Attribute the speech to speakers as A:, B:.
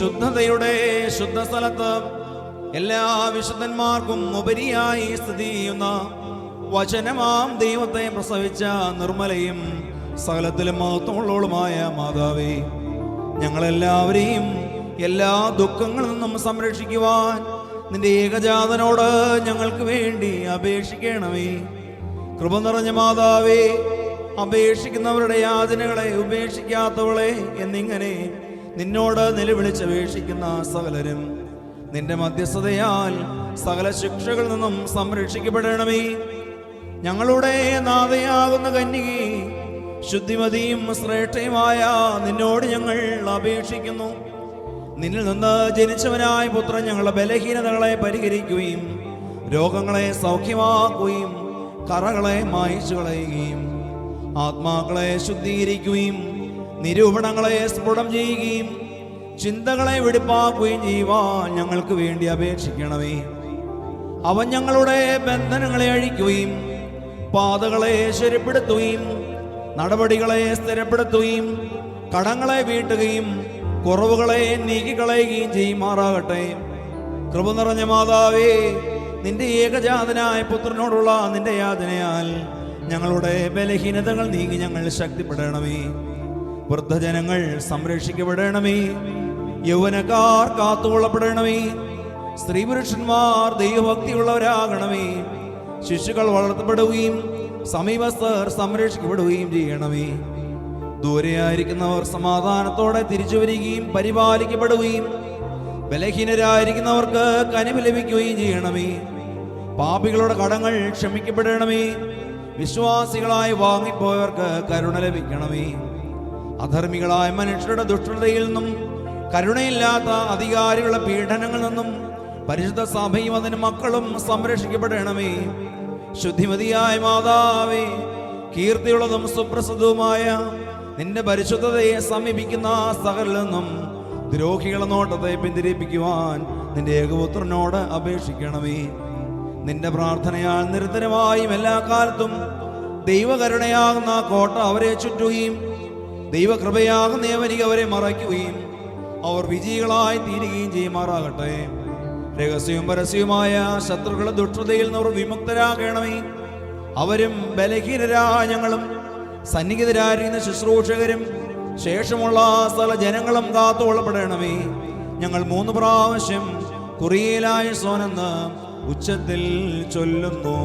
A: ശുദ്ധതയുടെ ശുദ്ധ സ്ഥലത്ത് എല്ലാ വിശുദ്ധന്മാർക്കും ഉപരിയായി സ്ഥിതി ചെയ്യുന്ന വചനമാം ദൈവത്തെ പ്രസവിച്ച നിർമ്മലയും സകലത്തിലും മഹത്വമുള്ളവളുമായ മാതാവേ ഞങ്ങളെല്ലാവരെയും എല്ലാ ദുഃഖങ്ങളിൽ നിന്നും സംരക്ഷിക്കുവാൻ നിന്റെ ഏകജാതനോട് ഞങ്ങൾക്ക് വേണ്ടി അപേക്ഷിക്കണമേ. കൃപ നിറഞ്ഞ മാതാവേ അപേക്ഷിക്കുന്നവരുടെ യാതനകളെ ഉപേക്ഷിക്കാത്തവളെ എന്നിങ്ങനെ നിന്നോട് നിലവിളിച്ച് വീക്ഷിക്കുന്ന സകലരും നിന്റെ മധ്യസ്ഥതയാൽ സകല ശിക്ഷകളിൽ നിന്നും സംരക്ഷിക്കപ്പെടണമേ. ഞങ്ങളുടെ നാഥയാകുന്ന കന്യകി ശുദ്ധിമതിയും ശ്രേഷ്ഠയുമായ നിന്നോട് ഞങ്ങൾ അപേക്ഷിക്കുന്നു. നിന്നിൽ നിന്ന് ജനിച്ചവനായ പുത്രൻ ഞങ്ങളുടെ ബലഹീനതകളെ പരിഹരിക്കുകയും രോഗങ്ങളെ സൗഖ്യമാക്കുകയും കറകളെ മായിച്ചു കളയുകയും ആത്മാക്കളെ ശുദ്ധീകരിക്കുകയും നിരൂപണങ്ങളെ സ്ഫുടം ചെയ്യുകയും ചിന്തകളെ വെടിപ്പാക്കുകയും ചെയ്യുവാൻ ഞങ്ങൾക്ക് വേണ്ടി അപേക്ഷിക്കണമേ. അവൻ ഞങ്ങളുടെ ബന്ധനങ്ങളെ അഴിക്കുകയും പാതകളെ ശരിപ്പെടുത്തുകയും നടപടികളെ സ്ഥിരപ്പെടുത്തുകയും കടങ്ങളെ വീട്ടുകയും കുറവുകളെ നീക്കിക്കളയുകയും ചെയ്യുമാറാകട്ടെ. കൃപ നിറഞ്ഞ മാതാവേ നിന്റെ ഏകജാതനായ പുത്രനോടുള്ള നിന്റെ യാതനയാൽ ഞങ്ങളുടെ ബലഹീനതകൾ നീങ്ങി ഞങ്ങൾ ശക്തിപ്പെടണമേ. വൃദ്ധജനങ്ങൾ സംരക്ഷിക്കപ്പെടണമേ. യൗവനക്കാർ കാത്തുകൊള്ളപ്പെടണമേ. സ്ത്രീ പുരുഷന്മാർ ദൈവഭക്തിയുള്ളവരാകണമേ. ശിശുക്കൾ വളർത്തപ്പെടുകയും സമീപസ്ഥർ സംരക്ഷിക്കപ്പെടുകയും ചെയ്യണമേ. ദൂരെയായിരിക്കുന്നവർ സമാധാനത്തോടെ തിരിച്ചു വരികയും പരിപാലിക്കപ്പെടുകയും ബലഹീനരായിരിക്കുന്നവർക്ക് കനിവ് ലഭിക്കുകയും ചെയ്യണമേ. പാപികളുടെ കടങ്ങൾ ക്ഷമിക്കപ്പെടണമേ. വിശ്വാസികളായി വാങ്ങിപ്പോയവർക്ക് കരുണ ലഭിക്കണമേ. അധർമ്മികളായ മനുഷ്യരുടെ ദുഷ്ടതയിൽ നിന്നും കരുണയില്ലാത്ത അധികാരികളുടെ പീഡനങ്ങളിൽ നിന്നും പരിശുദ്ധ സഭയും അതിന് മക്കളും സംരക്ഷിക്കപ്പെടണമേ. ശുദ്ധിമതിയായ മാതാവേ കീർത്തിയുള്ളതും സുപ്രസിദ്ധവുമായ നിന്റെ പരിശുദ്ധതയെ സമീപിക്കുന്ന സകലിൽ നിന്നും ദ്രോഹികളെ നോട്ടത്തെ പിന്തിരിപ്പിക്കുവാൻ നിന്റെ ഏകപുത്രനോട് അപേക്ഷിക്കണമേ. നിന്റെ പ്രാർത്ഥനയാൽ നിരന്തരമായും എല്ലാ കാലത്തും ദൈവകരുണയാകുന്ന കോട്ട അവരെ ചുറ്റുകയും ദൈവകൃപയാകുന്ന ഏവനിക അവരെ മറയ്ക്കുകയും അവർ വിജയികളായി തീരുകയും ചെയ്യുമാറാകട്ടെ. രഹസ്യവും പരസ്യവുമായ ശത്രുക്കളുടെ ദുഷ്ടതയിൽ നിന്ന് അവർ വിമുക്തരാകണമേ. അവരും ബലഹീനരായ ഞങ്ങളും സന്നിഹിതരായിരിക്കുന്ന ശുശ്രൂഷകരും ശേഷമുള്ള സ്ഥല ജനങ്ങളും കാത്തുകൊള്ളപ്പെടണമേ ഞങ്ങൾ മൂന്ന് പ്രാവശ്യം കുറിയലായ സോനെന്ന് ഉച്ചത്തിൽ ചൊല്ലുന്നു.